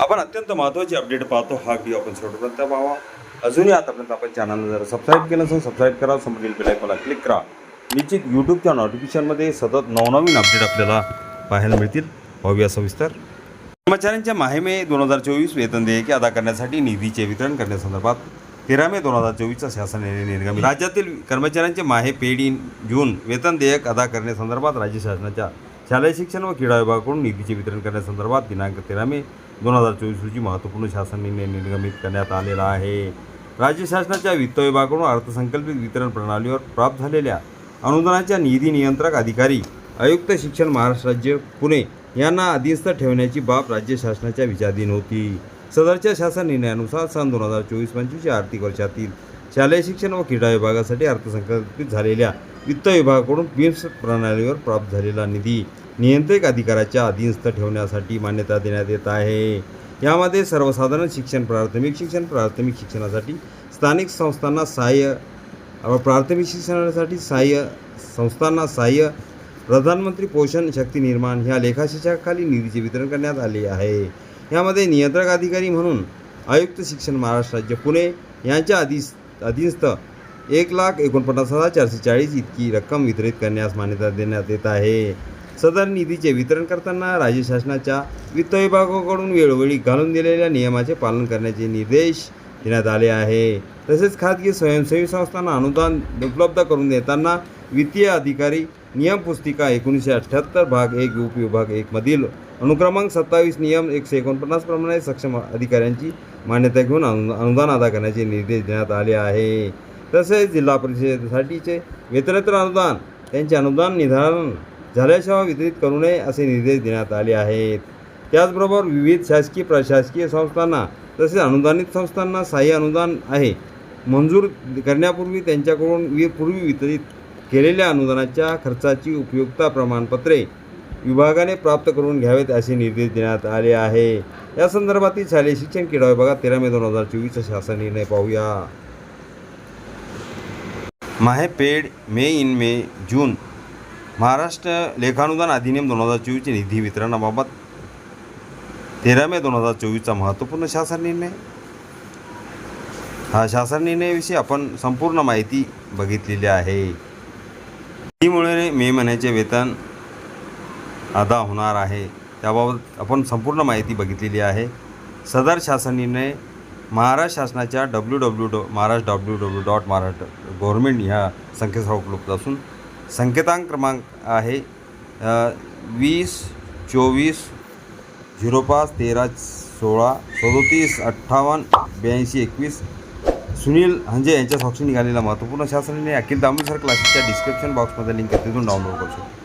आपण अत्यंत महत्त्वाची अपडेट पाहतो. हा व्हिडिओ आपण शेवटपर्यंत पाहावा. अजूनही आतापर्यंत आपण चॅनलला जर सबस्क्राईब केलं असेल सबस्क्राईब करा. समोरील बेलायकॉनला क्लिक करा. निश्चित यूट्यूबच्या नोटिफिकेशनमध्ये सतत नवनवीन अपडेट आपल्याला पाहायला मिळतील. पाहूया सविस्तर. कर्मचाऱ्यांच्या माहिमे दोन हजार चोवीस वेतन देयके अदा करण्यासाठी निधीचे वितरण करण्यासंदर्भात तेरा मे दोन हजार चोवीसचा शासन निर्णय निर्गमित. राज्यातील कर्मचाऱ्यांचे माहे पेड इन जून वेतन देयक अदा करण्यासंदर्भात राज्य शासनाच्या शालेय शिक्षण व क्रीडा विभागाकडून निधीचे वितरण करण्यासंदर्भात दिनांक तेरा मे दोन हजार चोवीस रोजी महत्त्वपूर्ण शासन निर्णय निर्गमित करण्यात आलेला आहे. राज्य शासनाच्या वित्त विभागाकडून अर्थसंकल्पित वितरण प्रणालीवर प्राप्त झालेल्या अनुदानाच्या निधी नियंत्रक अधिकारी आयुक्त शिक्षण महाराष्ट्र राज्य पुणे यांना अधीनस्थ ठेवण्याची बाब राज्य शासनाच्या विचाराधीन होती. सदरच्या शासन निर्णयानुसार सन दोन हजार चोवीस पंचवीस या आर्थिक वर्षातील शालेय शिक्षण व क्रीडा विभागासाठी अर्थसंकल्पित झालेल्या वित्त विभागाकडून बिम्स प्रणालीवर प्राप्त झालेला निधी नियंत्रक अधिकाराच्या अधीनस्थ ठेवण्यासाठी मान्यता देण्यात येत आहे. यामध्ये सर्वसाधारण शिक्षण प्राथमिक शिक्षण प्राथमिक शिक्षणासाठी स्थानिक संस्थांना सहाय्य व प्राथमिक शिक्षणासाठी सहाय्य संस्थांना सहाय्य प्रधानमंत्री पोषण शक्ती निर्माण ह्या लेखाशाखाली निधीचे वितरण करण्यात आले आहे. यामध्ये नियंत्रक अधिकारी म्हणून आयुक्त शिक्षण महाराष्ट्र राज्य पुणे यांच्या आधी अधीनस्थ एक लाख एकोणपन्नास हजार चारशे चाळीस इतकी रक्कम वितरित करण्यास मान्यता देण्यात येत आहे. सदर निधीचे वितरण करताना राज्य शासनाच्या वित्त विभागाकडून वेळोवेळी घालून दिलेल्या नियमाचे पालन करण्याचे निर्देश देण्यात आले आहे. तसेच खाजगी स्वयंसेवी संस्थांना अनुदान उपलब्ध करून देताना वित्तीय अधिकारी नियम पुस्तिका एकोणीसशे अठ्ठ्याहत्तर भाग एक उपविभाग एकमधील अनुक्रमांक सत्तावीस नियम एकशे एकोणपन्नास प्रमाणे सक्षम अधिकाऱ्यांची मान्यता घेऊन अनु अनुदान अदा करण्याचे निर्देश देण्यात आले आहे. तसेच जिल्हा परिषदेसाठीचे वेतनेतर अनुदान त्यांचे अनुदान निर्धारण झाल्याशिवाय वितरित करू नये असे निर्देश देण्यात आले आहेत. त्याचबरोबर विविध शासकीय प्रशासकीय संस्थांना तसेच अनुदानित संस्थांना सहाय्य अनुदान आहे. मंजूर करण्यापूर्वी त्यांच्याकडून वि पूर्वी वितरित केलेल्या अनुदानाच्या खर्चाची उपयुक्तता प्रमाणपत्रे विभागाने प्राप्त करून घ्यावेत असे निर्देश देण्यात आले आहे. या संदर्भातील शालेय शिक्षण क्रीडा विभागात तेरा मे दोन हजार चोवीसचा शासन निर्णय पाहूया. माहे पेड मे इन मे जून. महाराष्ट्र लेखानुदान अधिनियम दोन हजार चोवीसचे निधी वितरणाबाबत तेरा मे दोन हजार चोवीसचा महत्त्वपूर्ण शासन निर्णय. हा शासन निर्णयाविषयी आपण संपूर्ण माहिती बघितलेली आहे. त्यामुळे मे महिन्याचे वेतन अदा होणार आहे. त्याबाबत आपण संपूर्ण माहिती बघितलेली आहे. सदर शासन निर्णय महाराष्ट्र शासनाच्या W W dot Maharashtra W W dot Maharashtra government ह्या संकेतस्थळावर उपलब्ध असून संकेतांक क्रमांक आहे वीस चोवीस झिरो पाच तेरा सोळा सदोतीस अठ्ठावन्न ब्याऐंशी एकवीस. सुनील हंजे यांच्या साक्षी निघालेला महत्त्वपूर्ण शासनाने अखिल दामोदर क्लासेसच्या डिस्क्रिप्शन बॉक्समध्ये लिंक तिथून डाउनलोड करू शकतो.